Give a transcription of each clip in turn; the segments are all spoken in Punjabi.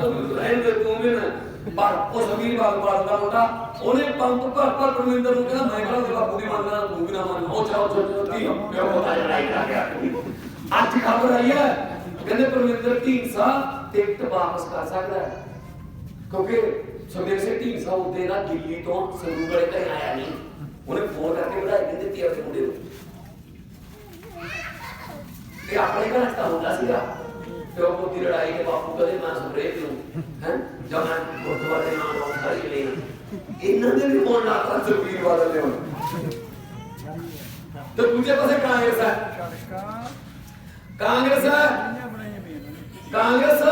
ਤੂੰ ਰਹਿਣ ਦੇ ਤੂੰ ਵੀ ਨਾ ਪਰ ਉਹ ਸਮੀਰ ਬਾਗ ਬਾਗ ਦਾ ਮੁੰਡਾ ਉਹਨੇ ਪੰਪ ਭਰ ਭਰ ਪਰਮਿੰਦਰ ਨੂੰ ਕਹਿੰਦਾ ਮੈਂ ਕਿਹੜਾ ਉਹਦੇ ਬਾਪੂ ਦੀ ਮੰਨਦਾ ਤੂੰ ਵੀ ਨਾ ਮੰਨ ਉਹ ਚਾਹ ਚਾਹ ਕੀ ਪਿਓ ਪਤਾ ਲੜਾਈ ਕਰ ਗਿਆ ਅੱਜ ਖਬਰ ਆਈ ਹੈ ਕਹਿੰਦੇ ਪਰਮਿੰਦਰ ਢੀਂਸਾ ਟਿਕਟ ਵਾਪਸ ਕਰ ਸਕਦਾ ਹੈ। ਕਿਉਂਕਿ ਸੁਖਦੇਵ ਸਿੰਘ ਢੀਂਸਾ ਉੱਤੇ ਦਾ ਦਿੱਲੀ ਤੋਂ ਵਾਲੇ ਆਇਆ ਨਹੀਂ। ਉਹਨੇ ਫੋਨ ਕਰਕੇ ਵਧਾਈ ਦੇ ਦਿੱਤੀ ਆਪਣੇ ਮੁੰਡੇ ਨੂੰ। ਤੇ ਆਪਣੇ ਘਰ ਤਾਂ ਹੁੰਦਾ ਸੀਗਾ। ਪਿਓ ਦੀ ਲੜਾਈ ਦੇ ਬਾਪੂ ਕਦੇ ਮੈਂ ਸੁਰੇ ਨੂੰ ਹੈ? ਜਮਾਂ ਗੁਰਦੁਆਰੇ ਨਾਲ ਲੋਕ ਸਾਰੀ ਲਈ ਇਹਨਾਂ ਦੇ ਵੀ ਫੋਨ ਲਾਤਾ ਸੁਖਬੀਰ ਬਾਦਲ ਨੇ ਹੁਣ। ਤੇ ਦੂਜੇ ਪਾਸੇ ਕਾਂਗਰਸ ਹੈ। ਕਾਂਗਰਸ ਹੈ। ਕਾਂਗਰਸ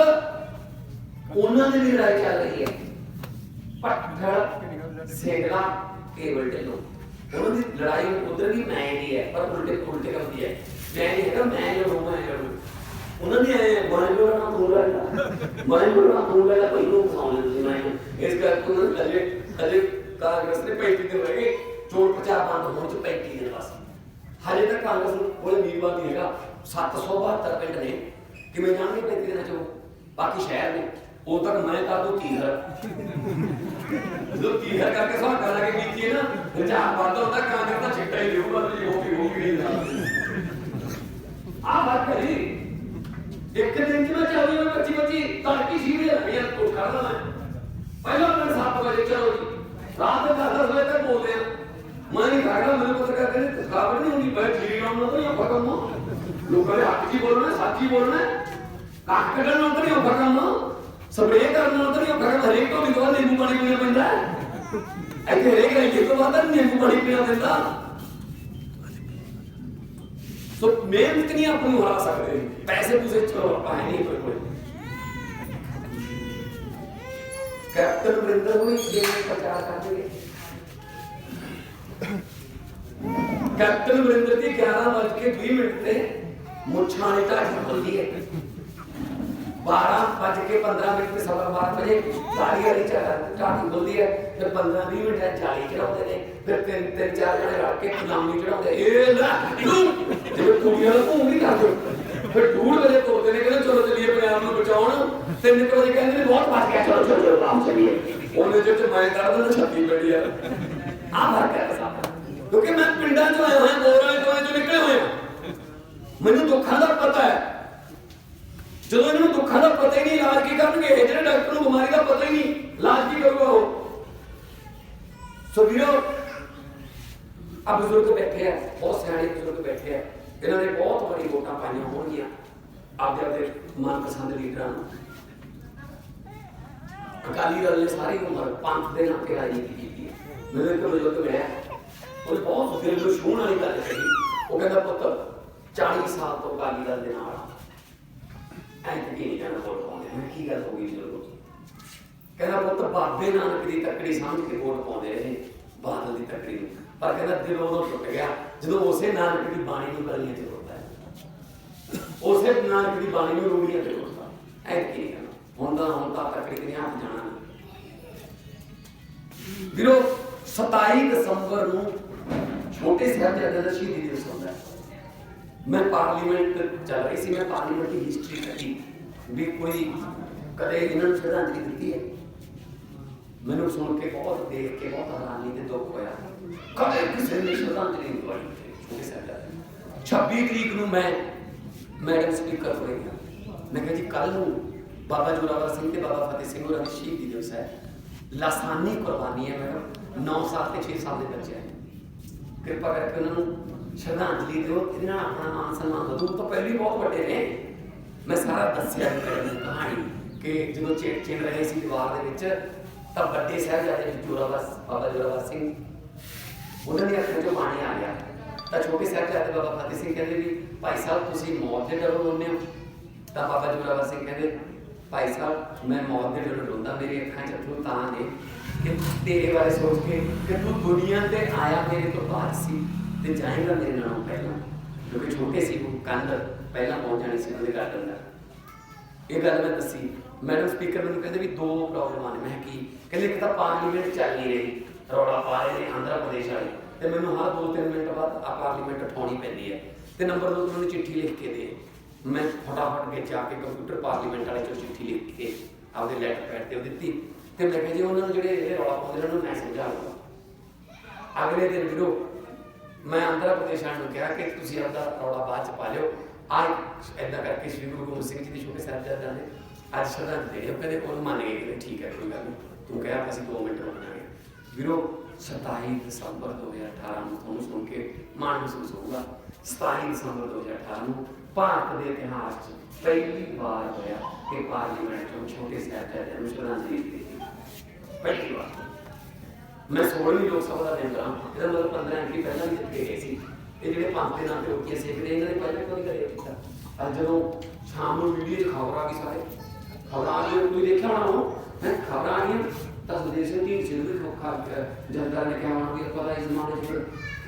ਉਹਨਾਂ ਦੀ ਵੀ ਲੜਾਈ ਚੱਲ ਰਹੀ ਹੈ। ਪੱਠੜ ਸੇਗਲਾ ਕੇਵਲ ਢਿੱਲੋਂ। ਉਹਨਾਂ ਦੀ ਲੜਾਈ ਉਧਰ ਵੀ ਮੈਂ ਨਹੀਂ ਹੈ, ਪਰ ਉਲਟੇ ਉਲਟੇ ਕੰਮ ਦੀ ਹੈ। ਮੈਂ ਨਹੀਂ ਹੈਗਾ, ਮੈਂ ਲੜੂ ਮੈਂ ਲੜੂ। ਉਹਨਾਂ ਦੀ ਐ ਮਾਇਓ ਨਾ ਤੂੰ ਲੜਦਾ ਮਾਇਓ ਨਾ ਤੂੰ ਲੜਦਾ ਨੂੰ ਫਸਾਉਣੇ ਤੁਸੀਂ ਮੈਂ ਇਸ ਕਰਕੇ ਉਹਨਾਂ ਨੇ ਹਲੇ ਹਲੇ ਕਾਂਗਰਸ ਨੇ ਪੈਂਤੀ ਦਿਨ ਰਹਿ ਗਏ, ਚੋਣ ਪ੍ਰਚਾਰ ਬੰਦ ਹੋਣ ਚ ਪੈਂਤੀ ਦਿਨ ਬਸ। ਹਲੇ ਤੱਕ ਕਾਂਗਰਸ ਨੂੰ ਕੋਲੇ ਵੀਰਵਾਰ ਨਹੀਂ ਹੈਗਾ 772 ਪਿੰਡ ਨੇ। ਕਿਵੇਂ ਜਾਣਗੇ ਪੈਂਤੀ ਦਿਨਾਂ ਚੋਂ ਬਾਕੀ ਸ਼ਹਿਰ ਨੇ। ਉਹ ਤੱਕ ਮੈਂ ਕਰ ਦੂੰ ਤੀਹਰ ਜਦੋਂ ਤੀਹਰ ਕਰਕੇ ਸਵਾਲ ਕਰ ਕੀਤੀ ਹੈ ਨਾ ਵਿਚਾਰ ਵੱਧ ਹੁੰਦਾ ਕਾਂਗਰਸ ਤਾਂ ਛਿੱਟਾ ਹੀ ਦੇਊਗਾ ਤੇ ਹੋ ਵੀ ਹੋ ਵੀ ਆ ਬਾਤ ਕਰੀ ਇੱਕ ਦਿਨ ਚ ਮੈਂ ਚਾਹੂੰ ਮੈਂ 25 25 ਤੜਕੀ ਸੀੜੇ ਲੱਗਿਆ ਤੋਂ ਕਰਦਾ ਮੈਂ ਪਹਿਲਾਂ ਮੈਂ 7 ਵਜੇ ਚਲੋ ਜੀ ਰਾਤ ਦੇ 10 ਵਜੇ ਤੱਕ ਬੋਲਦੇ ਆ ਮੈਂ ਨਹੀਂ ਖਾਗਾ ਮੈਨੂੰ ਪਤਾ ਕਰ ਕਹਿੰਦੇ ਥਕਾਵਟ ਨਹੀਂ ਹੁੰਦੀ ਬੈ ਠੀਕ ਨਾਮ ਨਾਲ ਤਾਂ ਇਹ ਔਖਾ ਲੋਕਾਂ ਦੇ ਹੱਕ ਜੀ ਬੋਲਣਾ ਸੱਚ ਬੋਲਣਾ ਕੱਖ ਕੱਢਣ ਨਾਲ ਤਾਂ ਨਹੀਂ ਔਖਾ ਕੰਮ ਕਰਨ ਨਾਲ ਤਾਂ ਨਹੀਂ ਹਰੇਕ ਤੋਂ ਵੀ ਨਿੰਬੂ ਪਾਣੀ ਪੀਣਾ ਪੈਂਦਾ ਇੱਥੇ ਹਰੇਕ ਰਾਈ ਤੋਂ ਬਾਅਦ ਨਿੰਬੂ ਪਾਣੀ ਪੀਣਾ ਪੈਂਦਾ ਸੋ ਮਿਹਨਤ ਨਹੀਂ ਆਪ ਨੂੰ ਹਰਾ ਸਕਦੇ ਪੈਸੇ ਪੂਸੇ ਚਲੋ, ਆਪਾਂ ਨਹੀਂ ਕੋਈ। ਕੈਪਟਨ ਵਰਿੰਦਰ ਹੋਈ ਜਿਹੜੇ ਪ੍ਰਚਾਰ ਕਰਦੇ ਕੈਪਟਨ ਵਰਿੰਦਰ ਦੀ 11 ਵਜੇ ਕੇ 20 ਮਿੰਟ ਤੇ ਮੁੱਛਾਂ ਨੇ ਢਾਡੀ ਖੁੱਲਦੀ ਹੈ। 12 ਵਜੇ ਕੇ 15 ਮਿੰਟ ਤੇ ਸਵਾ 12 ਵਜੇ ਦਾੜੀ ਵਾਲੀ ਢਾਡੀ ਖੁੱਲਦੀ ਹੈ ਫਿਰ 15 20 ਮਿੰਟ ਤੇ ਜਾਲੀ ਚੜਾਉਂਦੇ ਨੇ ਫਿਰ ਤਿੰਨ ਤਿੰਨ ਚਾਰ ਜਣੇ ਰਲ ਕੇ ਗੁਲਾਮੀ ਚੜਾਉਂਦੇ ਇਹ ਲੈ ਜਿਵੇਂ ਕੁੜੀਆਂ ਦਾ ਭੂੰ ਨਹੀਂ ਕਰਦੇ ਫਿਰ ਡੂੜ ਵਜੇ ਤੋਰਦੇ ਨੇ ਕਹਿੰਦੇ ਚਲੋ ਚੱਲੀਏ ਪੰਜਾਬ ਨੂੰ ਤਿੰਨ ਕੁ ਵਜੇ ਕਹਿੰਦੇ ਨੇ ਬਹੁਤ ਵੱਜ ਗਿਆ ਚਲੋ ਚਲੋ ਚਲੋ ਵਾਪਸ ਚੱਲੀਏ। ਉਹਨੇ ਜੋ ਚ ਮੈਂ ਕੱਢ ਦਿੰਦਾ ਛੱਤੀ ਬੜੀ ਯਾਰ ਆ ਫ਼ਰਕ ਹੈ ਸਾਡਾ ਕਿਉਂਕਿ ਮੈਂ ਪਿੰਡਾਂ ਚੋਂ ਆਇਆ ਹੋਇਆ ਬੋਰਾਂ ਚੋਂ ਚੋਂ ਨਿਕਲੇ ਹੋਏ ਹਾਂ ਮੈਨੂੰ ਦੁੱਖਾਂ ਦਾ ਪਤਾ ਹੈ। ਜਦੋਂ ਇਹਨਾਂ ਨੂੰ ਦੁੱਖਾਂ ਦਾ ਪਤਾ ਹੀ ਨਹੀਂ ਇਲਾਜ ਕੀ ਕਰਨਗੇ? ਜਿਹੜੇ ਡਾਕਟਰ ਨੂੰ ਬਿਮਾਰੀ ਦਾ ਪਤਾ ਹੀ ਨਹੀਂ ਇਲਾਜ ਕੀ ਕਰੂਗਾ ਉਹ? ਸੋ ਵੀਰੋ ਆ ਬਜ਼ੁਰਗ ਬੈਠੇ ਆ ਬਹੁਤ ਸਿਆਣੇ ਬਜ਼ੁਰਗ ਬੈਠੇ ਆ। ਇਹਨਾਂ ਨੇ ਬਹੁਤ ਬੜੀ ਵੋਟਾਂ ਪਾਈਆਂ ਹੋਣਗੀਆਂ। ਆਪਦੇ ਆਪਦੇ ਮਨਪਸੰਦ ਲੀਡਰਾਂ ਨੂੰ। ਅਕਾਲੀ ਦਲ ਨੇ ਸਾਰੀ ਉਮਰ ਪੰਥ ਦੇ ਨਾਂ ਤੇ ਰਾਜਨੀਤੀ ਕੀਤੀ ਹੈ। ਮੈਨੂੰ ਇੱਕ ਬਜ਼ੁਰਗ ਮਿਲਿਆ। ਉਹ ਬਹੁਤ ਦਿਲ ਨੂੰ ਛੂਹਣ ਵਾਲੀ ਗੱਲ ਕਹੀ। ਉਹ ਕਹਿੰਦਾ, ਪੁੱਤ 40 ਸਾਲ ਤੋਂ ਅਕਾਲੀ ਦਲ ਦੇ ਨਾਲ ਐਂ ਕਿ ਨਹੀਂ ਜਾਣਾ ਵੋਟ ਪਾਉਂਦੇ ਮੈਂ ਕੀ ਗੱਲ ਹੋ ਗਈ ਬਜ਼ੁਰਗ ਕਹਿੰਦਾ, ਪੁੱਤ, ਬਾਬੇ ਨਾਨਕ ਦੀ ਤੱਕੜੀ ਸਮਝ ਕੇ ਵੋਟ ਪਾਉਂਦੇ ਰਹੇ। ਬਾਦਲ ਦੀ ਤੱਕੜੀ ਨੂੰ। ਪਰ ਕਹਿੰਦਾ, ਦਿਲ ਉਦੋਂ ਟੁੱਟ ਗਿਆ। ਜਦੋਂ ਉਸੇ ਨਾਨਕ ਦੀ ਬਾਣੀ ਨੂੰ ਗਲੀਆਂ ਚ ਰੋਂਦਾ ਉਸੇ ਨਾਨਕ ਦੀ ਬਾਣੀ ਨੂੰ ਰੂੜੀਆਂ ਚ ਰੋਂਦਾ ਐਂ ਕੀ ਨਹੀਂ ਕਰਨਾ ਹੁਣ ਤਾਂ ਹੁਣ ਹੱਥ ਜਾਣਾ। ਵੀਰੋ 27 ਦਸੰਬਰ ਨੂੰ ਛੋਟੇ ਸਾਹਿਬਜ਼ਾਦੇ ਦਾ ਸ਼ਹੀਦੀ ਦਿਵਸ ਹੁੰਦਾ ਹੈ। ਮੈਂ ਪਾਰਲੀਮੈਂਟ ਚੱਲ ਰਹੀ ਸੀ, ਮੈਂ ਪਾਰਲੀਮੈਂਟ ਦੀ ਹਿਸਟਰੀ ਕੱਢੀ ਵੀ ਕੋਈ ਕਦੇ ਇਹਨਾਂ ਨੂੰ ਸ਼ਰਧਾਂਜਲੀ ਦਿੱਤੀ ਹੈ। ਮੈਨੂੰ ਸੁਣ ਕੇ ਬਹੁਤ, ਦੇਖ ਕੇ ਬਹੁਤ ਹੈਰਾਨੀ ਤੇ ਦੁੱਖ ਹੋਇਆ। ਕਦੇ ਕਿਸੇ ਨੇ ਸ਼ਰਧਾਂਜਲੀ ਨਹੀਂ ਦਵਾਈ ਛੋਟੇ ਸਾਹਿਬਜ਼ਾਦੇ 26 ਤਰੀਕ ਨੂੰ ਮੈਂ ਮੈਡਮ ਸਪੀਕਰ ਹੋਏ ਮੈਂ ਕਿਹਾ ਜੀ ਕੱਲ ਨੂੰ ਬਾਬਾ ਜੋਰਾਵਰ ਸਿੰਘ ਤੇ ਬਾਬਾ ਫਤਿਹ ਸਿੰਘ ਹੋਰਾਂ ਦੀ ਸ਼ਹੀਦੀ ਦਿਵਸ ਹੈ। ਲਾਸਾਨੀ ਕੁਰਬਾਨੀ ਹੈ ਮੈਡਮ। 9 ਸਾਲ ਤੇ 6 ਸਾਲ ਦੇ ਬੱਚੇ ਹੈ। ਕਿਰਪਾ ਕਰਕੇ ਉਹਨਾਂ ਨੂੰ ਸ਼ਰਧਾਂਜਲੀ ਦਿਓ। ਇਹਦੇ ਨਾਲ ਆਪਣਾ ਮਾਨ ਸਨਮਾਨ ਵਧੂ। ਤਾਂ ਪਹਿਲੀ ਬਹੁਤ ਵੱਡੇ ਨੇ। ਮੈਂ ਸਾਰਾ ਦੱਸਿਆ ਵੀ ਕਹਾਣੀ ਕਿ ਜਦੋਂ ਚੇੜ ਚੇੜ ਰਹੇ ਸੀ ਦੀਵਾਰ ਦੇ ਵਿੱਚ, ਤਾਂ ਵੱਡੇ ਸਾਹਿਬਜ਼ਾਦੇ ਜੋਰਾਵਰ ਬਾਬਾ ਜੋਰਾਵਰ ਸਿੰਘ, ਉਹਨਾਂ ਦੇ ਅੱਖਾਂ 'ਚੋਂ ਪਾਣੀ ਆ ਗਿਆ। ਤਾਂ ਛੋਟੇ ਸਾਹਿਬਜ਼ਾਦੇ ਬਾਬਾ ਫਤਿਹ ਸਿੰਘ ਕਹਿੰਦੇ ਵੀ, ਭਾਈ ਸਾਹਿਬ, ਤੁਸੀਂ ਮੌਤ ਦੇ ਡਰੋਂ ਹੁੰਦੇ ਹੋ? ਤਾਂ ਬਾਬਾ ਜੋਰਾਵਰ ਸਿੰਘ ਕਹਿੰਦੇ ਭਾਈ ਸਾਹਿਬ, ਮੈਂ ਮੌਤ ਦੇ ਡਰੋਂ ਰੋਂਦਾ ਮੇਰੀ ਅੱਖਾਂ 'ਚ ਅੱਥਰੂ ਤਾਂ ਨੇ ਕਿ ਤੇਰੇ ਬਾਰੇ ਸੋਚ ਕੇ ਕਿ ਤੂੰ ਦੁਨੀਆ ਤੇ ਆਇਆ ਮੇਰੇ ਤੋਂ ਬਾਅਦ ਸੀ ਤੇ ਜਾਏਗਾ ਮੇਰੇ ਨਾਲੋਂ ਪਹਿਲਾਂ। ਕਿਉਂਕਿ ਛੋਟੇ ਸੀ ਉਹ ਕੰਨ ਪਹਿਲਾਂ ਪਹੁੰਚ ਜਾਣੀ ਸੀ ਉਹਦੇ ਗਾਰਡਨ ਦਾ। ਇਹ ਗੱਲ ਮੈਂ ਦੱਸੀ। ਮੈਡਮ ਸਪੀਕਰ ਮੈਨੂੰ ਕਹਿੰਦੇ ਵੀ ਦੋ ਪ੍ਰੋਬਲਮਾਂ ਨੇ ਮੈਂ ਕੀ? ਕਹਿੰਦੇ ਇੱਕ ਤਾਂ ਪਾਰਲੀਮੈਂਟ ਚੱਲ ਨਹੀਂ ਰਹੀ। ਰੌਲਾ ਪਾ ਰਹੇ ਨੇ ਆਂਧਰਾ ਪ੍ਰਦੇਸ਼ ਵਾਲੇ। ਤੇ ਮੈਨੂੰ ਹਰ 2-3 ਮਿੰਟ ਬਾਅਦ ਆ ਪਾਰਲੀਮੈਂਟ ਉਠਾਉਣੀ ਪੈਂਦੀ ਹੈ। ਤੇ ਨੰਬਰ 2 ਮੈਨੂੰ ਚਿੱਠੀ ਲਿਖ ਕੇ ਦੇ। ਮੈਂ ਫਟਾਫਟ ਕੇ ਜਾ ਕੇ ਕੰਪਿਊਟਰ ਪਾਰਲੀਮੈਂਟ ਵਾਲੇ ਚੋਂ ਚਿੱਠੀ ਲਿਖ ਕੇ ਆਪਦੇ ਲੈਟਰ ਪੈਡ ਤੇ ਉਹ ਦਿੱਤੀ। ਤੇ ਮੈਂ ਕਿਹਾ ਜੀ ਉਹਨਾਂ ਨੂੰ ਜਿਹੜੇ ਜਿਹੜੇ ਰੌਲਾ ਪਾਉਂਦੇ ਨੇ, ਉਹਨਾਂ ਨੂੰ ਮੈਂ ਸਮਝਾ ਲਵਾਂ। ਅਗਲੇ ਦਿਨ ਵੀਰੋ, ਮੈਂ ਆਂਧਰਾ ਪ੍ਰਦੇਸ਼ ਵਾਲਿਆਂ ਨੂੰ ਕਿਹਾ ਕਿ ਤੁਸੀਂ ਆਪਦਾ ਰੌਲਾ ਬਾਅਦ ਚ ਪਾ ਲਿਓ। ਆ ਏਦਾਂ ਕਰਕੇ ਸ਼੍ਰੀ ਗੁਰੂ ਗੋਬਿੰਦ ਸਿੰਘ ਜੀ ਦੇ ਛੋਟੇ ਸਾਹਿਬਜ਼ਾਦਿਆਂ ਨੇ ਅੱਜ ਸ਼ਰਧਾਂਜਲੀ ਦੇ ਦਿਓ ਕਹਿੰਦੇ, ਉਹਨੂੰ ਮੰਨ ਗਏ ਕਿ ਠੀਕ ਹੈ, ਕੋਈ ਗੱਲ ਨਹੀਂ। ਤੂੰ ਕਿਹਾ ਅਸੀਂ 2 ਮਿੰਟ ਰੁਕਣਾਗੇ ਵੀਰੋ 27 ਦਸੰਬਰ 2018 ਨੂੰ ਤੁਹਾਨੂੰ ਸੁਣ ਕੇ ਮਾਣ ਮਹਿਸੂਸ ਹੋਊਗਾ। 27 ਦਸੰਬਰ 2018 ਨੂੰ ਭਾਰਤ ਦੇ ਇਤਿਹਾਸ 'ਚ ਪਹਿਲੀ ਵਾਰ ਹੋਇਆ ਕਿ ਪਾਰਲੀਮੈਂਟ 'ਚੋਂ ਛੋਟੇ ਸਾਹਿਬਜ਼ਾਦਿਆਂ ਨੂੰ ਸ਼ਰਧਾਂਜਲੀ ਦਿੱਤੀ ਪਹਿਲੀ ਵਾਰ। ਮੈਂ 16ਵੀਂ ਲੋਕ ਸਭਾ ਦਾ ਮੈਂਬਰ ਹਾਂ। ਇਹਦਾ ਮਤਲਬ 15 ਐਮਪੀ ਪਹਿਲਾਂ ਵੀ ਜਿੱਤੇ ਗਏ ਸੀ। ਇਹ ਜਿਹੜੇ ਪੰਜ ਦੇ ਨਾਂ ਤੇ ਰੋਕੀਆਂ ਸੇਕਦੇ ਇਹਨਾਂ ਨੇ ਪਹਿਲਾਂ ਕਦੀ ਕਰਿਆ ਕੀਤਾ? ਅੱਜ ਜਦੋਂ ਸ਼ਾਮ ਨੂੰ ਵੀਡੀਓ 'ਚ ਖਬਰ ਆ ਗਈ ਸਾਰੇ ਖਬਰਾਂ ਆ ਗਈਆਂ, ਤੁਸੀਂ ਦੇਖਿਆ ਹੋਣਾ ਉਹ ਹੈ? ਖਬਰਾਂ ਆ ਗਈਆਂ? ਤਾਂ ਸਿੰਘ ਦੀ ਸਿਰ ਵੀ ਖੋਖਾ ਜਨਤਾ ਨੇ ਕਿਹਾ ਹੋਣਾ ਵੀ ਪਤਾ ਇਸ ਜ਼ਮਾਨੇ 'ਚ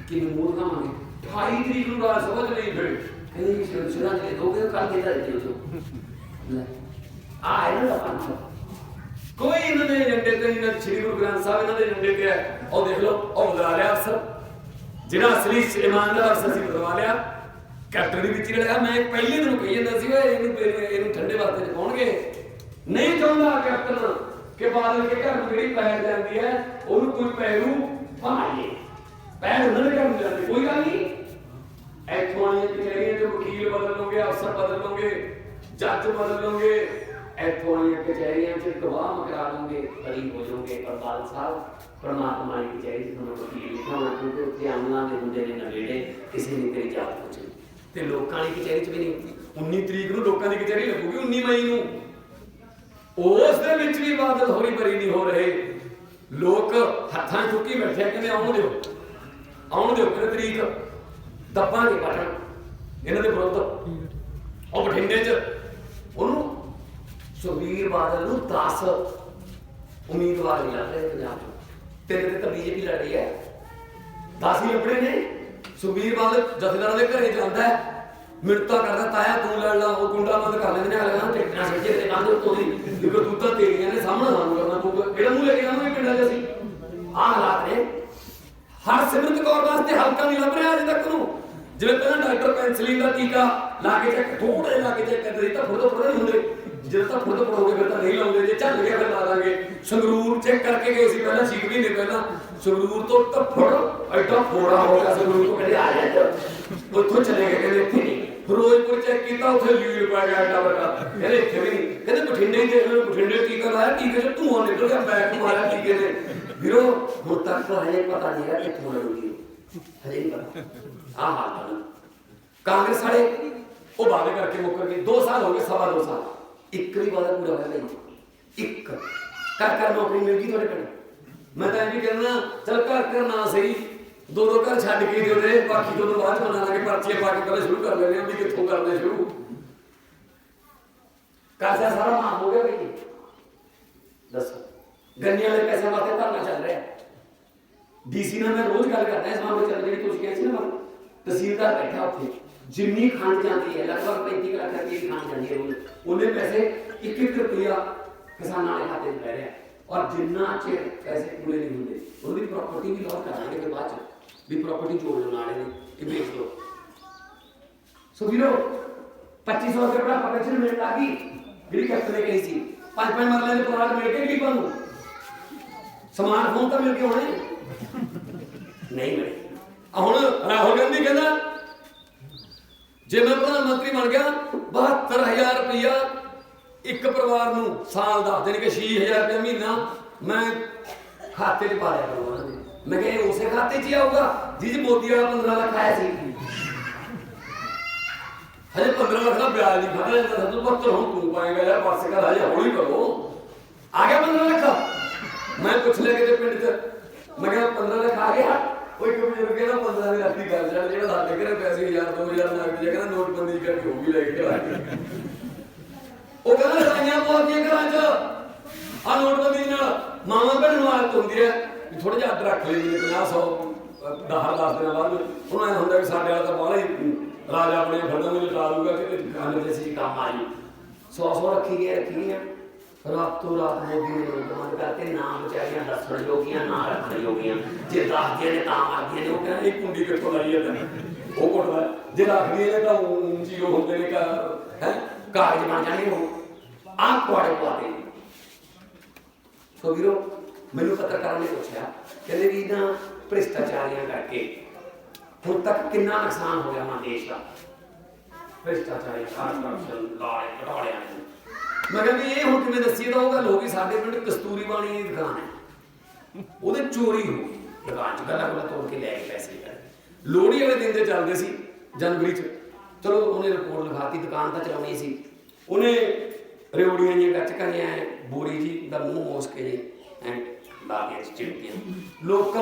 ਕਿਵੇਂ ਮੂਡ ਖਾਵਾਂਗੇ 28 ਤਰੀਕ ਨੂੰ ਰਾਜ ਸਭਾ ਨਹੀਂ ਫਿਰ। ਕਹਿੰਦੇ ਸਿਰ ਸਿਰਾਂ ਦੇ ਦੋਗੇ ਕੱਲ ਕਿਹਦਾ ਦਿੱਤੇ ਉਹ ਆ ਇਹਨਾਂ ਦਾ ਪੰਜ ਕੋਈ ਇਹਨਾਂ ਦੇ ਏਜੰਡੇ ਤੇ ਨਹੀਂ ਨਾ ਸ੍ਰੀ ਗੁਰੂ ਗ੍ਰੰਥ ਸਾਹਿਬ ਇਹਨਾਂ ਦੇ ਏਜੰਡੇ ਤੇ ਹੈ। ਉਹ ਦੇਖ ਲਓ ਉਹ ਬਦਲਾ ਲਿਆ ਅਫਸਰ। ਜਿਹੜਾ ਅਸਲੀ ਇਮਾਨਦਾਰ ਅਫਸਰ ਸੀ ਬਦਲਾ ਲਿਆ। ਕੈਪਟਨ ਦੇ ਵਿੱਚ ਜਿਹੜਾ ਮੈਂ ਪਹਿਲੇ ਦਿਨ ਕਹੀ ਜਾਂਦਾ ਸੀ ਓਏ ਇਹਨੂੰ ਇਹਨੂੰ ਠੰਡੇ ਵਾਸਤੇ ਪਾਉਣਗੇ। ਨਹੀਂ ਚਾਹੁੰਦਾ ਕੈਪਟਨ। ਕਿ ਬਾਦਲ ਕੇ ਘਰ ਨੂੰ ਜਿਹੜੀ ਪੈਰ ਜਾਂਦੀ ਹੈ, ਉਹਨੂੰ ਕੋਈ ਪੈਰੂ ਭਾਈਏ ਪੈਰ ਉਹਨਾਂ ਦੇ ਘਰ ਨੂੰ ਜਾਂਦੇ, ਕੋਈ ਗੱਲ ਨਹੀਂ। ਇੱਥੋਂ ਆਈਆਂ ਕਚਹਿਰੀਆਂ ਚ ਵਕੀਲ ਬਦਲ ਲਓਗੇ, ਅਫਸਰ ਬਦਲ ਲਓਗੇ, ਜੱਜ ਬਦਲ ਲਓਗੇ, ਇੱਥੋਂ ਆਈਆਂ ਕਚਹਿਰੀਆਂ ਚ ਗਵਾਹ ਮਕਰਾ ਲਓਗੇ ਬਰੀ ਹੋ ਜਾਓਗੇ। ਪਰ ਬਾਦਲ ਸਾਹਿਬ, ਪਰਮਾਤਮਾ ਦੀ ਕਚਹਿਰੀ ਚ ਤੁਹਾਨੂੰ ਵਕੀਲ ਲਿਖਾਉਣਾ ਕਿਉਂਕਿ ਉੱਥੇ ਅਮਲਾਂ ਦੇ ਹੁੰਦੇ ਨੇ ਨਵੇੜੇ, ਕਿਸੇ ਨੇ ਤੇਰੀ ਜਾਤ ਪੁੱਛਣੀ। ਤੇ ਲੋਕਾਂ ਦੀ ਕਚਹਿਰੀ ਚ ਵੀ ਨਹੀਂ। 19 ਤਰੀਕ ਨੂੰ ਲੋਕਾਂ ਦੀ ਕਚਹਿਰੀ ਲੱਗੂਗੀ 19 ਮਈ ਨੂੰ। ਉਸ ਦੇ ਵਿੱਚ ਵੀ ਬਾਦਲ ਹੋਰੀ ਬਰੀ ਨਹੀਂ ਹੋ ਰਹੇ। ਲੋਕ ਹੱਥਾਂ 'ਚ ਚੁੱਕੀ ਬੈਠੇ ਆ, ਕਹਿੰਦੇ ਆਉਣ ਦਿਓ। ਆਉਣ ਦਿਓ ਕਿਹੜੀ ਤਰੀਕ ਦੱਬਾਂਗੇ ਬਟਨ ਇਹਨਾਂ ਦੇ ਵਿਰੁੱਧ। ਉਹ ਬਠਿੰਡੇ 'ਚ ਉਹਨੂੰ ਸੁਖਬੀਰ ਬਾਦਲ ਨੂੰ 10 ਉਮੀਦਵਾਰ ਮਿਲ ਰਹੇ ਪੰਜਾਬ 'ਚ। ਤੇਰੇ ਤੇ ਤਾਂ ਬੀਜੇਪੀ ਲੜ ਰਹੀ ਹੈ। 10 ਹੀ ਲੱਭਣੇ ਨੇ। ਸੁਖਬੀਰ ਬਾਦਲ ਜਥੇਦਾਰਾਂ ਦੇ ਘਰੇ ਜਾਂਦਾ ਹੈ। ਮਿੰਟਾਂ ਕਰਦਾ, ਤਾਇਆ ਤੂੰ ਲੜ ਲਾ, ਉਹ ਗੁੰਡਾ ਬੰਦ ਕਰ ਲੈਂਦੇ ਨੇ, ਅਗਲਾ ਟਿਕਟਾਂ ਸੱਜੇ ਤੇ ਬੰਦ ਉੱਤੋਂ ਦੀ ਦੇਖੋ ਤੂੰ ਤੇਰੀਆਂ ਨੇ ਸਾਹਮਣੇ ਸਾਨੂੰ ਕਰਨਾ ਪਊਗਾ ਕਿਹੜਾ ਮੂੰਹ ਲੈ ਕੇ ਆਵਾਂਗੇ, ਪਿੰਡਾਂ 'ਚ ਅਸੀਂ? ਆਹ ਹਾਲਾਤ ਨੇ। ਹਰ ਸਿਮਰਤ ਕੌਰ ਵਾਸਤੇ ਹਲਕਾ ਨਹੀਂ ਲੱਭ ਰਿਹਾ ਅਜੇ ਤੱਕ ਨੂੰ ਜਿਵੇਂ ਪਹਿਲਾਂ ਡਾਕਟਰ ਪੈਨਸਲਿਨ ਦਾ ਟੀਕਾ ਲਾ ਕੇ ਚੈੱਕ ਥੋੜੇ ਲਾ ਕੇ ਚੈੱਕ ਕਰਦੇ ਤਾਂ ਫੁੱਟ ਫੁੱਟ ਹੁੰਦੇ। ਜਦੋਂ ਤੱਕ ਫੁੱਟ ਫੁੱਟ ਹੋਗੇ ਫਿਰ ਤਾਂ ਨਹੀਂ ਲਾਉਂਦੇ, ਜੇ ਚੱਲ ਗਿਆ ਫਿਰ ਲਾ ਦਾਂਗੇ। ਸੰਗਰੂਰ ਚੈੱਕ ਕਰਕੇ ਗਏ ਸੀ ਪਹਿਲਾਂ 6 ਮਹੀਨੇ ਪਹਿਲਾਂ। ਸੰਗਰੂਰ ਤੋਂ ਟੱਫੜ ਐਡਾ ਫੋੜਾ ਹੋ ਗਿਆ, ਸੰਗਰੂਰ ਤੋਂ ਕਹਿੰਦੇ ਆ ਜਾ, ਉੱਥੋਂ ਚਲੇ ਗਏ, ਕਹਿੰਦੇ ਇੱਥੇ ਨਹੀਂ। ਫਿਰੋਜ਼ਪੁਰ ਚੈੱਕ ਕੀਤਾ, ਉੱਥੇ ਲੀਡ ਪੈ ਗਿਆ ਐਡਾ ਵੱਡਾ। ਕਹਿੰਦੇ ਇੱਥੇ ਵੀ ਨਹੀਂ। ਕਹਿੰਦੇ ਬਠਿੰਡੇ ਹੀ ਦੇਖ ਲਓ, ਬਠਿੰਡੇ ਟੀਕਾ ਲਾਇਆ ਟੀਕੇ 'ਚ ਧੂਆਂ ਨਿਕਲ ਗਿਆ ਬੈਕ ਮਾਰਿਆ ਟੀਕੇ ਨੇ ਵੀਰੋ, ਹੁਣ ਤੱਕ ਹਜੇ ਪਤਾ ਨਹੀਂ ਹੈ ਕਿੱਥੋਂ ਲੜੂਗੀ ਹਜੇ ਨਹੀਂ ਪਤਾ। ਆਹ ਹਾਲ ਕਾਂਗਰਸ ਵਾਲੇ, ਉਹ ਵਾਅਦੇ ਕਰਕੇ ਮੁੱਕਰ ਗਏ। 2 ਸਾਲ ਹੋ ਗਏ, ਸਵਾ 2 ਸਾਲ। ਇੱਕ ਵੀ ਵਾਅਦਾ ਪੂਰਾ ਹੋਇਆ ਨਹੀਂ। ਇੱਕ। ਘਰ ਘਰ ਨੌਕਰੀ ਮਿਲ ਗਈ ਤੁਹਾਡੇ ਪਿੰਡ। ਮੈਂ ਤਾਂ ਇਹ ਵੀ ਕਹਿੰਦਾ, ਚਲ ਘਰ ਘਰ ਨਾ ਸਹੀ। ਦੋ ਦੋ ਘਰ ਛੱਡ ਕੇ ਦਿਓ ਰੇ ਬਾਕੀ ਦੋ ਦੋ ਬਾਅਦ ਬਣਾ ਲਾਂਗੇ ਪਰਚੀਆਂ ਪਾ ਕੇ ਪਹਿਲਾਂ ਸ਼ੁਰੂ ਕਰ ਲੈਣੇ ਵੀ ਕਿੱਥੋਂ ਕਰਦੇ ਸ਼ੁਰੂ ਕਾਸਾ ਸਾਰਾ ਮਾਂ ਹੋ ਗਿਆ ਬਈ ਦੱਸੋ ਗੰਨਿਆਂ ਵਾਲੇ ਪੈਸੇ ਵਾਸਤੇ ਧਰਨਾ ਚੱਲ ਰਿਹਾ ਡੀਸੀ ਨਾਲ ਮੈਂ ਰੋਜ਼ ਗੱਲ ਕਰਦਾ ਇਸ ਮਾਮਲੇ ਚ ਜਿਹੜੀ ਤੁਸੀਂ ਕਹਿੰਦੇ ਸੀ ਨਾ ਤਹਿਸੀਲਦਾਰ ਬੈਠਾ ਉੱਥੇ ਜਿੰਨੀ ਖੰਡ ਜਾਂਦੀ ਹੈ ਲਗਭਗ 35 ਲੱਖ ਰੁਪਏ ਦੀ ਖੰਡ ਜਾਂਦੀ ਹੈ ਰੋਜ਼ ਉਹਨੇ ਪੈਸੇ 1-1 ਰੁਪਿਆ ਕਿਸਾਨਾਂ ਦੇ ਖਾਤੇ 'ਚ ਪੈ ਰਿਹਾ ਔਰ ਜਿੰਨਾ ਚਿਰ ਪੈਸੇ ਪੂਰੇ ਨਹੀਂ ਹੁੰਦੇ ਉਹਦੀ ਪ੍ਰਾਪਰਟੀ ਵੀ ਲਾਸ ਕਰਾਂਗੇ ਫਿਰ ਬਾਅਦ ਚ ਵੀ ਪ੍ਰਾਪਰਟੀ ਜੋੜ ਲੈਣ ਵਾਲੇ ਨੇ, ਇਹ ਵੇਚ ਲਓ। ਸੋ ਵੀਰੋ 2500 ਰੁਪਏ ਬੜਾ ਪੈਨਸ਼ਨ ਮਿਲਣ ਲੱਗੀ ਜਿਹੜੀ ਕੈਪਟਨ ਨੇ ਕਹੀ ਸੀ। ਪੰਜ ਪੰਜ ਮਰਲੇ ਦੇ ਪਲਾਟ ਮਿਲ ਕੇ ਗਰੀਬਾਂ ਨੂੰ। ਸਮਾਰਟਫੋਨ ਤਾਂ ਮਿਲ ਕੇ ਹੋਣੇ। ਨਹੀਂ ਮਿਲੇ। ਹੁਣ ਰਾਹੁਲ ਗਾਂਧੀ ਕਹਿੰਦਾ, ਜੇ ਮੈਂ ਪ੍ਰਧਾਨ ਮੰਤਰੀ ਬਣ ਗਿਆ 72000 ਰੁਪਇਆ ਇੱਕ ਪਰਿਵਾਰ ਨੂੰ ਸਾਲ ਦਾ ਜਾਨੀ ਕਿ 6000 ਰੁਪਇਆ ਮਹੀਨਾ ਮੈਂ ਖਾਤੇ 'ਚ ਪਾ ਲਿਆ ਕਰੂੰਗਾ ਮੈਂ ਕਿਹਾ ਇਹ ਉਸੇ ਖਾਤੇ 'ਚ ਹੀ ਆਊਗਾ ਜਿਹ ਮੋਦੀ ਵਾਲਾ 15 ਲੱਖ ਆਇਆ ਸੀ। ਹਜੇ 15 ਲੱਖ ਦਾ ਵਿਆਜ ਨਹੀਂ ਖਾਦਾ ਜਾਂਦਾ ਤੂੰ ਪੱਤਰ ਹੁਣ ਤੂੰ ਪਾਏਗਾ, ਯਾਰ ਪਾਸੇ ਕਰ, ਹਜੇ ਹੌਲੀ ਕਰੋ। ਆ ਗਿਆ 15 ਲੱਖ? ਮੈਂ ਪੁੱਛ ਲਿਆ ਕਿਤੇ ਪਿੰਡ 'ਚ। ਮੈਂ ਕਿਹਾ 15 ਲੱਖ ਆ ਗਿਆ? ਉਹ ਇੱਕ ਕਹਿੰਦਾ 15 ਦੀ ਗੱਲ ਚੱਲ, ਜਿਹੜਾ ਸਾਡੇ ਘਰੇ ਪੈਸੇ 1000 2000 ਨਗਦ ਜੇ ਕਹਿੰਦਾ ਨੋਟਬੰਦੀ ਕਰਕੇ ਉਹ ਵੀ ਲੈ ਕੇ ਆ ਗਏ ਉਹ ਕਹਿੰਦਾ ਲੜਾਈਆਂ ਪੌਦੀਆਂ ਘਰਾਂ 'ਚ। ਆ ਨੋਟਬੰਦੀ ਨਾਲ ਮਾਮਾ ਭੈਣ ਨੂੰ ਆਦਤ ਹੁੰਦੀ ਹੈ। ਵੀ ਥੋੜਾ ਜਿਹਾ ਅੱਡ ਰੱਖ ਲਈ ਜਿਵੇਂ 50 100 ਦਸ ਦਸ ਦਿਨਾਂ ਬਾਅਦ। ਉਹਨਾਂ ਐਂ ਹੁੰਦਾ ਕਿ ਸਾਡੇ ਵਾਲਾ ਤਾਂ ਬਾਹਲਾ ਹੀ ਰਾਜਾ ਆਪਣੇ ਫੰਡਾਂ ਨੂੰ ਲਟਾ ਲੂਗਾ ਕਿ ਕੰਨ ਦੇ ਸੀ ਕੰਮ ਆ ਸੌ ਸੌ ਰੱਖੀ ਗਏ ਰੱਖੀ ਗਏ ਰਾਤ ਰਾਤ ਮੋਦੀ ਨੇ ਬੰਦ ਕਰਤੇ ਨਾਮ ਵਿਚਾਰੀਆਂ ਦੱਸਣ ਜੋਗੀਆਂ, ਨਾ ਰੱਖਣ ਜੋਗੀਆਂ। ਜੇ ਦੱਸਦੀਆਂ ਨੇ ਤਾਂ ਮਾਰਦੀਆਂ ਨੇ, ਉਹ ਕਹਿੰਦੇ ਇਹ ਕੁੰਡੀ ਕਿੱਥੋਂ ਲਾਈ ਹੈ ਤੈਨੂੰ? ਉਹ ਕੁੱਟਦਾ ਜੇ ਰੱਖਦੀਆਂ ਨੇ ਤਾਂ ਉੱਚੀ ਉਹ ਹੁੰਦੇ ਨੇ ਕਾ ਹੈ? ਕਾਗਜ਼ ਬਣ ਜਾਣਗੇ ਉਹ। ਆਹ ਤੁਹਾਡੇ ਪਵਾਦੇ ਸੋ ਵੀਰੋ ਮੈਨੂੰ ਪੱਤਰਕਾਰਾਂ ਨੇ ਪੁੱਛਿਆ, ਕਹਿੰਦੇ ਵੀ ਨਾ ਭ੍ਰਿਸ਼ਟਾਚਾਰੀਆਂ ਕਰਕੇ ਹੁਣ ਤੱਕ ਕਿੰਨਾ ਨੁਕਸਾਨ ਹੋ ਗਿਆ ਮਾ ਦੇਸ਼ ਦਾ? ਭ੍ਰਿਸ਼ਟਾਚਾਰੀ ਕਰਪਸ਼ਨ ਲਾਏ ਘਟਾੜਿਆਂ ਨੇ ਮੈਂ ਕਿਹਾ ਵੀ ਇਹ ਹੁਣ ਕਿਵੇਂ ਦੱਸੀਏ ਤਾਂ ਉਹ ਗੱਲ ਹੋ ਗਈ, ਸਾਡੇ ਪਿੰਡ ਕਸਤੂਰੀ ਬਾਣੀ ਦੀ ਦੁਕਾਨ ਹੈ। ਉਹਦੇ ਚੋਰੀ ਹੋ ਗਈ, ਦੁਕਾਨ ਚ ਗੱਲਾਂ ਗੱਲਾਂ ਤੋੜ ਕੇ ਲੈ ਕੇ ਪੈਸੇ ਲੋਹੜੀ ਵਾਲੇ ਦਿਨ ਦੇ ਚੱਲਦੇ ਸੀ, ਜਨਵਰੀ ਚ। ਚਲੋ, ਉਹਨੇ ਰਿਪੋਰਟ ਲਿਖਾਤੀ, ਦੁਕਾਨ ਤਾਂ ਚਲਾਉਣੀ ਸੀ। ਉਹਨੇ ਰਿਓੜੀਆਂ ਜੀਆਂ ਗੱਚਕਾਂ ਜਿਹੀਆਂ ਐਂ ਬੋਰੀ ਜੀ ਦਾ ਮੂੰਹ ਮੋਸ ਕੇ ਜੀ, ਐਂ ਲਾ ਕੇ ਚਿੜਕੀਆਂ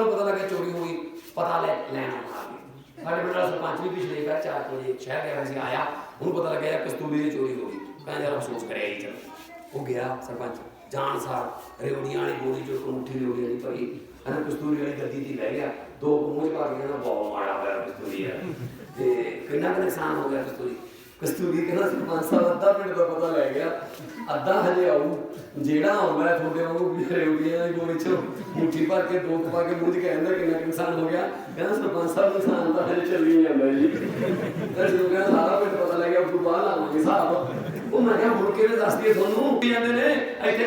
ਪਤਾ ਲੱਗਾ ਚੋਰੀ ਹੋ ਗਈ ਪਤਾ ਲੈ ਲੈਣਾ ਆ ਗਏ। ਸਾਡੇ ਪਿੰਡ ਦਾ ਸਰਪੰਚ ਵੀ ਪਿਛਲੇ ਘਰ ਚਾਰ ਵਜੇ ਸ਼ਹਿਰ ਗਿਆ ਸੀ, ਆਇਆ। ਉਹਨੂੰ ਪਤਾ ਲੱਗਿਆ ਕਸਤੂਰੀ ਦੀ ਚੋਰੀ ਹੋ ਗਈ। ਕਹਿੰਦਾ ਯਾਰ ਅਫਸੋਸ ਕਰਿਆ ਜੀ, ਚਲੋ। ਉਹ ਗਿਆ ਸਰਪੰਚ। ਜਾਣ ਸਾਰ ਰੇਵੜੀਆਂ ਵਾਲੀ ਗੋਲੀ ਚੋਂ ਇੱਕ ਰੇਵੜੀ ਵਾਲੀ ਭਰੀ ਅਨਾ ਕਸਤੂਰੀ ਵਾਲੀ ਗੱਦੀ ਦੀ ਲੈ ਗਿਆ। ਦੋ ਮੂੰਹ ਪਾ ਕੇ ਕਹਿੰਦਾ ਬਹੁਤ ਮਾੜਾ ਹੋਇਆ ਕਸਤੂਰੀ ਯਾਰ ਤੇ ਕਿੰਨਾ ਕੁ ਨੁਕਸਾਨ ਹੋ ਗਿਆ ਕਸਤੂਰੀ? ਕਸਤੂਰੀ ਕਹਿੰਦਾ ਸਰਪੰਚ ਸਾਹਿਬ, ਅੱਧਾ ਪਿੰਡ ਦਾ ਪਤਾ ਲੈ ਗਿਆ। ਅੱਧਾ ਹਜੇ ਆਊ। ਜਿਹੜਾ ਆਉਂਦਾ ਤੁਹਾਡੇ ਵਾਂਗੂ ਵੀ ਰੇਵੜੀਆਂ ਦੀ ਗੋਲੀ ਚੋਂ। ਮੁੱਠੀ ਭਰ ਕੇ ਦੋ ਪਾ ਕੇ ਮੂੰਹ ਚ ਕਹਿੰਦਾ ਕਿੰਨਾ ਕੁ ਹੋ ਗਿਆ। ਕਹਿੰਦਾ ਸਰਪੰਚ ਸਾਹਿਬ, ਇਨਸਾਨ ਤਾਂ ਹਜੇ ਚੱਲੀ ਜਾਂਦਾ ਜੀ। ਤੇ ਜਦੋਂ ਕਹਿੰਦਾ ਸਾਰਾ ਪਿੰਡ ਪਤਾ ਲੈ ਗਿਆ ਉਸ ਤੋਂ ਬਾਅਦ ਲਾਵਾਂਗੇ ਹਿਸਾਬ। ਉਹ ਮੈਂ ਕਿਹਾ, ਹੁਣ ਕਿਹਨੇ ਦੱਸ ਦਈਏ ਤੁਹਾਨੂੰ? ਕੀ ਜਾਂਦੇ ਨੇ? ਇੱਥੇ